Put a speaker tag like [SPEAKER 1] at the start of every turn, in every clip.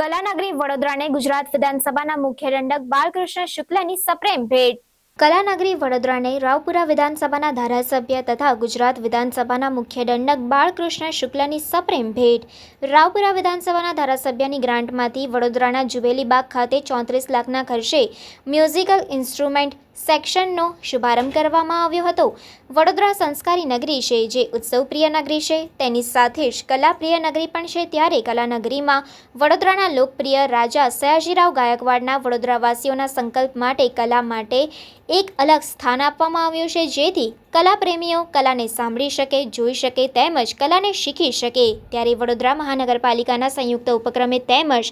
[SPEAKER 1] કલાનગરી વડોદરાને ગુજરાત વિધાનસભાના મુખ્ય દંડક બાલકૃષ્ણ શુક્લની સપ્રેમ ભેટ. કલાનગરી વડોદરાને રાવપુરા વિધાનસભાના ધારાસભ્ય તથા ગુજરાત વિધાનસભાના મુખ્ય દંડક બાળકૃષ્ણ શુક્લની સપ્રેમ ભેટ. રાવપુરા વિધાનસભાના ધારાસભ્યની ગ્રાન્ટમાંથી વડોદરાના જુબેલી બાગ ખાતે ચોત્રીસ લાખના ખર્ચે મ્યુઝિકલ ઇન્સ્ટ્રુમેન્ટ સેક્શનનો શુભારંભ કરવામાં આવ્યો હતો. વડોદરા સંસ્કારી નગરી છે, જે ઉત્સવપ્રિય નગરી છે. તેની સાથે જ કલાપ્રિય નગરી પણ છે. ત્યારે કલાનગરીમાં વડોદરાના લોકપ્રિય રાજા સયાજીરાવ ગાયકવાડના વડોદરાવાસીઓના સંકલ્પ માટે કલા માટે એક અલગ સ્થાન આપવામાં આવ્યું છે. જેથી કલાપ્રેમીઓ કલાને સાંભળી શકે, જોઈ શકે, તેમજ કલાને શીખી શકે. ત્યારે વડોદરા મહાનગરપાલિકાના સંયુક્ત ઉપક્રમે તેમજ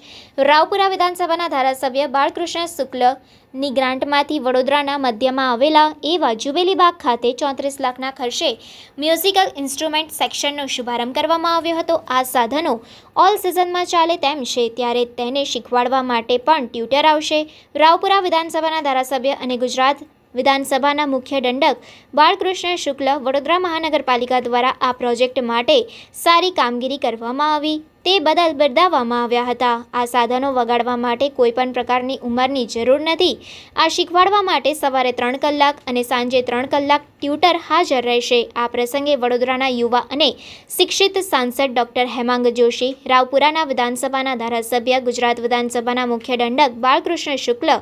[SPEAKER 1] રાવપુરા વિધાનસભાના ધારાસભ્ય બાળકૃષ્ણ શુક્લની ગ્રાન્ટમાંથી વડોદરાના મધ્યમાં આવેલા એવા જુબેલી બાગ ખાતે ચોત્રીસ લાખના ખર્ચે મ્યુઝિકલ ઇન્સ્ટ્રુમેન્ટ સેક્શનનો શુભારંભ કરવામાં આવ્યો હતો. આ સાધનો ઓલ સિઝનમાં ચાલે તેમ છે, ત્યારે તેને શીખવાડવા માટે પણ ટ્યુટર આવશે. રાવપુરા વિધાનસભાના ધારાસભ્ય અને ગુજરાત વિધાનસભાના મુખ્ય દંડક બાળકૃષ્ણ શુક્લ વડોદરા મહાનગરપાલિકા દ્વારા આ પ્રોજેક્ટ માટે સારી કામગીરી કરવામાં આવી. તે બદલ બિરદાવવામાં આવ્યા હતા. આ સાધનો વગાડવા માટે કોઈપણ પ્રકારની ઉંમરની જરૂર નથી. આ શીખવાડવા માટે સવારે ત્રણ કલાક અને સાંજે ત્રણ કલાક ટ્યુટર હાજર રહેશે. આ પ્રસંગે વડોદરાના યુવા અને શિક્ષિત સાંસદ ડોક્ટર હેમાંગ જોશી, રાવપુરાના વિધાનસભાના ધારાસભ્ય, ગુજરાત વિધાનસભાના મુખ્ય દંડક બાળકૃષ્ણ શુક્લ,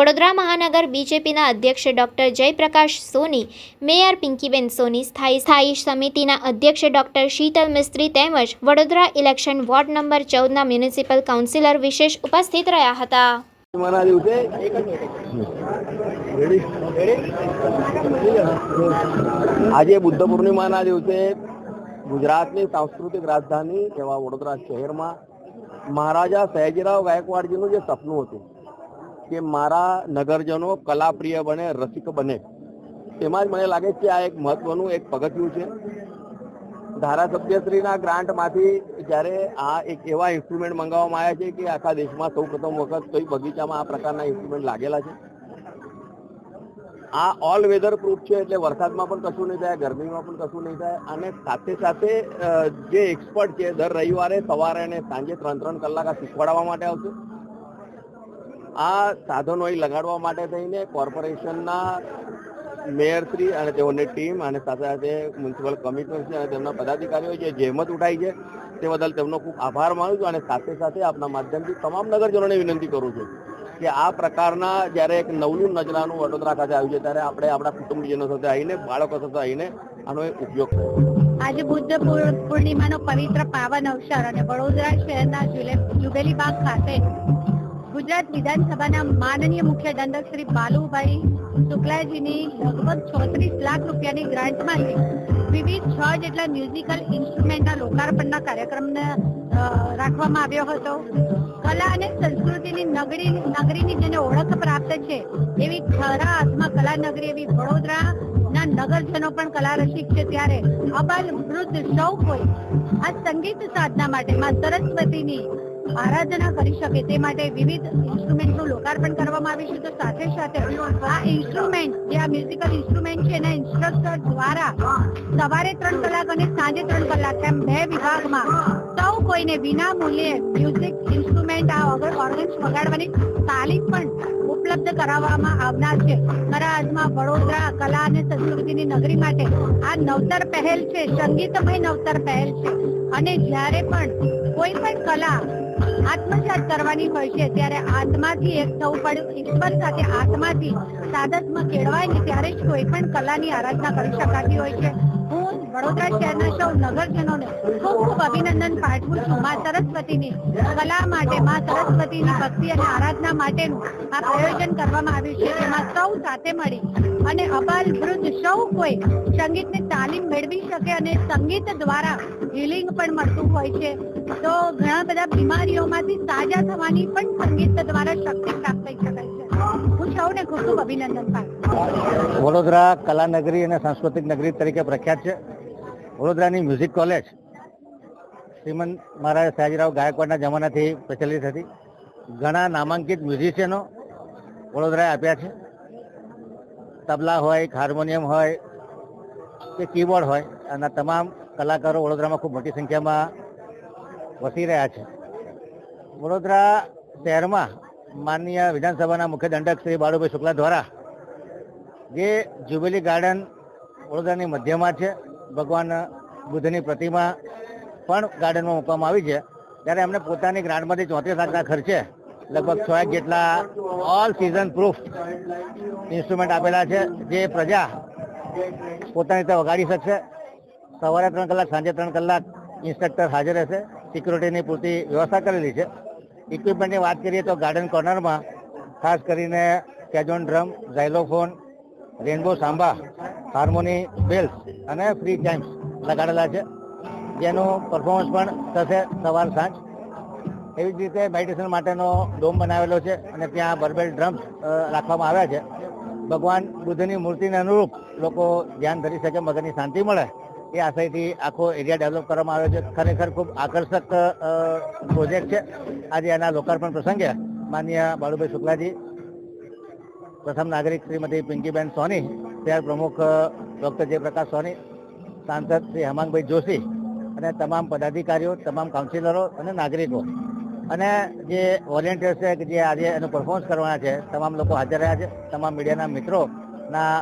[SPEAKER 1] વડોદરા મહાનગર બીજેપીના અધ્યક્ષ ડોક્ટર જયપ્રકાશ સોની, મેયર પિંકીબેન સોની સ્થાયી સ્થાયી સમિતિના અધ્યક્ષ ડોક્ટર શીતલ મિસ્ત્રી તેમજ વડોદરા ઇલેક્શન વોર્ડ નંબર ચૌદના મ્યુનિસિપલ કાઉન્સિલર વિશેષ ઉપસ્થિત રહ્યા હતા.
[SPEAKER 2] આજે બુદ્ધ પૂર્ણિમાના દિવસે ગુજરાતની સાંસ્કૃતિક રાજધાની એવા વડોદરા શહેરમાં મહારાજા સયાજીરાવ ગાયકવાડજીનું જે સપનું હતું કે મારા નગરજનો કલાપ્રિય બને, રસિક બને, તેમાં જ મને લાગે છે આ એક મહત્વનું એક પગથિયું છે. ધારાસભ્યશ્રીના ગ્રાન્ટમાંથી જ્યારે આ એક એવા ઇન્સ્ટ્રુમેન્ટ મંગાવવામાં આવ્યા છે કે આખા દેશમાં સૌ પ્રથમ વખત કોઈ બગીચામાં આ પ્રકારના ઇન્સ્ટ્રુમેન્ટ લાગેલા છે? આ ઓલ વેધર પ્રૂફ છે એટલે વરસાદમાં પણ કશું નહીં થાય, ગરમીમાં પણ કશું નહીં થાય અને સાથે સાથે જે એક્સપર્ટ છે દર રવિવારે સવારે અને સાંજે ત્રણ ત્રણ કલાક આ શીખવાડવા માટે આવશે. આ સાધનો અહીં લગાડવા માટે થઈને કોર્પોરેશનના મેયરશ્રી અને તેઓની ટીમ અને સાથે સાથે મ્યુનિસિપલ કમિશનર છે અને તેમના પદાધિકારીઓ જે જહેમત ઉઠાઈ છે, તે બદલ તેમનો ખૂબ આભાર માનું છું અને સાથે સાથે આપના માધ્યમથી તમામ નગરજનોને વિનંતી કરું છું કે આ પ્રકારના જ્યારે એક નવલું નજરાનું વડોદરા ખાતે આવ્યું છે, ત્યારે આપણે આપણા કુટુંબીજનો સાથે આવીને, બાળકો સાથે આવીને આનો ઉપયોગ
[SPEAKER 3] આજે બુદ્ધ પૂર- પૂર્ણિમાનો પવિત્ર પાવન અવસર અને વડોદરા શહેરના જુલે- જુબેલી બાગ ખાતે ગુજરાત વિધાનસભાના માનનીય મુખ્ય દંડક શ્રી બાલુભાઈ શુક્લાજીની લગભગ ચોત્રીસ લાખ રૂપિયાની ગ્રાન્ટમાંથી વિવિધ છ જેટલા મ્યુઝિકલ ઇન્સ્ટ્રુમેન્ટના લોકાર્પણના કાર્યક્રમને રાખવામાં આવ્યો હતો. કલા અને સંસ્કૃતિની નગરી, નગરીની જેને ઓળખ પ્રાપ્ત છે, એવી ખરા અર્થમાં કલા નગરી એવી વડોદરા ના નગરજનો પણ કલા રસિક છે. ત્યારે અબાલ વૃદ્ધ સૌ કોઈ આ સંગીત સાધના માટે માં સરસ્વતીની આરાધના કરી શકે તે માટે વિવિધ ઇન્સ્ટ્રુમેન્ટનું લોકાર્પણ કરવામાં આવ્યું છે. તો સાથે સાથે આ ઇન્સ્ટ્રુમેન્ટ જે આ મ્યુઝિકલ ઇન્સ્ટ્રુમેન્ટ છે એના ઇન્સ્ટ્રક્ટર દ્વારા સવારે ત્રણ કલાક અને સાંજે ત્રણ કલાક એમ બે વિભાગમાં સૌ કોઈને વિના મૂલ્યે મ્યુઝિક ઇન્સ્ટ્રુમેન્ટ આ ઓર્ગન્સ વગાડવાની તાલીમ પણ ઉપલબ્ધ કરાવવામાં આવનાર છે. અર્થમાં વડોદરા કલા અને સંસ્કૃતિની નગરી માટે આ નવતર પહેલ છે, સંગીતમય નવતર પહેલ છે. અને જ્યારે પણ કોઈ પણ કલા આત્મસાત કરવાની હોય છે, ત્યારે આત્માથી એક થવું પડે, ઈશ્વર સાથે આત્માથી સાધકમાં કેળવાય ને ત્યારે જ કોઈ પણ કલાની આરાધના કરી શકાતી હોય છે. વડોદરા શહેરના સૌ નગરજનોને ખૂબ ખૂબ અભિનંદન પાઠવું છું માં સરસ્વતીની કલા માટે, માં સરસ્વતીની ભક્તિ અને આરાધના માટેનું આ પ્રયોજન કરવામાં આવ્યું છે. જેમાં સૌ સાથે મળી અને અબાલ વૃદ્ધ સૌ કોઈ સંગીતની તાલીમ મેળવી શકે અને સંગીત દ્વારા હિલિંગ પણ મળતું હોય છે. તો ઘણા બધા બીમારીઓમાંથી સાજા થવાની પણ સંગીત દ્વારા શક્તિ પ્રાપ્ત થઈ શકાય છે.
[SPEAKER 4] વડોદરા કલા નગરી અને સાંસ્કૃતિક નગરી તરીકે પ્રખ્યાત છે. વડોદરાની મ્યુઝિક કોલેજ. શ્રીમંત મહારાજ સયાજીરાવ ગાયકવાડના જમાનાથી પ્રચલિત હતી. ઘણા નામાંકિત મ્યુઝિશિયનો વડોદરાએ આપ્યા છે. તબલા હોય, હાર્મોનિયમ હોય, કે કીબોર્ડ હોય અને તમામ કલાકારો વડોદરામાં ખૂબ મોટી સંખ્યામાં વસી રહ્યા છે. વડોદરા શહેરમાં માનનીય વિધાનસભાના મુખ્ય દંડક શ્રી બાળુભાઈ શુક્લા દ્વારા જે જ્યુબિલી ગાર્ડન વડોદરાની મધ્યમાં છે ભગવાન બુદ્ધની પ્રતિમા પણ ગાર્ડનમાં મૂકવામાં આવી છે. ત્યારે એમને પોતાની ગ્રાન્ટમાંથી ચોત્રીસ લાખના ખર્ચે લગભગ છ એક જેટલા ઓલ સિઝન પ્રૂફ ઇન્સ્ટ્રુમેન્ટ આપેલા છે, જે પ્રજા પોતાની રીતે વગાડી શકશે. સવારે ત્રણ કલાક, સાંજે ત્રણ કલાક ઇન્સ્ટ્રક્ટર હાજર રહેશે. સિક્યુરિટીની પૂરતી વ્યવસ્થા કરેલી છે. ઇક્વિપમેન્ટની વાત કરીએ તો ગાર્ડન કોર્નરમાં ખાસ કરીને cajon drum xylophone rainbow samba harmony bells અને ફ્રી ચાઇમ્સ લગાડેલા છે. જેનું પરફોર્મન્સ પણ થશે સવાર સાંજ. એવી જ રીતે મેડિટેશન માટેનો ડોમ બનાવેલો છે અને ત્યાં બર્બેલ ડ્રમ્સ રાખવામાં આવ્યા છે. ભગવાન બુદ્ધની મૂર્તિને અનુરૂપ લોકો ધ્યાન ધરી શકે, મગજની શાંતિ મળે એ આશયથી આખો એરિયા ડેવલપ કરવામાં આવ્યો છે. ખરેખર ખૂબ આકર્ષક પ્રોજેક્ટ છે. આજે એના લોકાર્પણ પ્રસંગે માન્ય બાળુભાઈ શુક્લાજી, પ્રથમ નાગરિક શ્રીમતી પિંકીબેન સોની શહેર પ્રમુખ ડોક્ટર જયપ્રકાશ સોની, સાંસદ શ્રી હેમાંગભાઈ જોશી અને તમામ પદાધિકારીઓ, તમામ કાઉન્સિલરો અને નાગરિકો. અને જે વોલેન્ટિયર્સ છે કે જે આજે એનું પરફોર્મન્સ કરવાના છે, તમામ લોકો હાજર રહ્યા છે. તમામ મીડિયાના મિત્રોના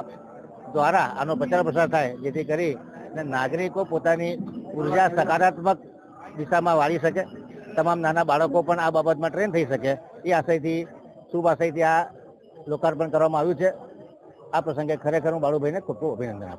[SPEAKER 4] દ્વારા આનો પ્રચાર પ્રસાર થાય, જેથી કરી અને નાગરિકો પોતાની ઊર્જા સકારાત્મક દિશામાં વાળી શકે. તમામ નાના બાળકો પણ આ બાબતમાં ટ્રેન થઈ શકે. એ આશયથી, શુભ આશયથી આ લોકાર્પણ કરવામાં આવ્યું છે. આ પ્રસંગે ખરેખર હું બાળુભાઈને ખૂબ ખૂબ અભિનંદન આપું.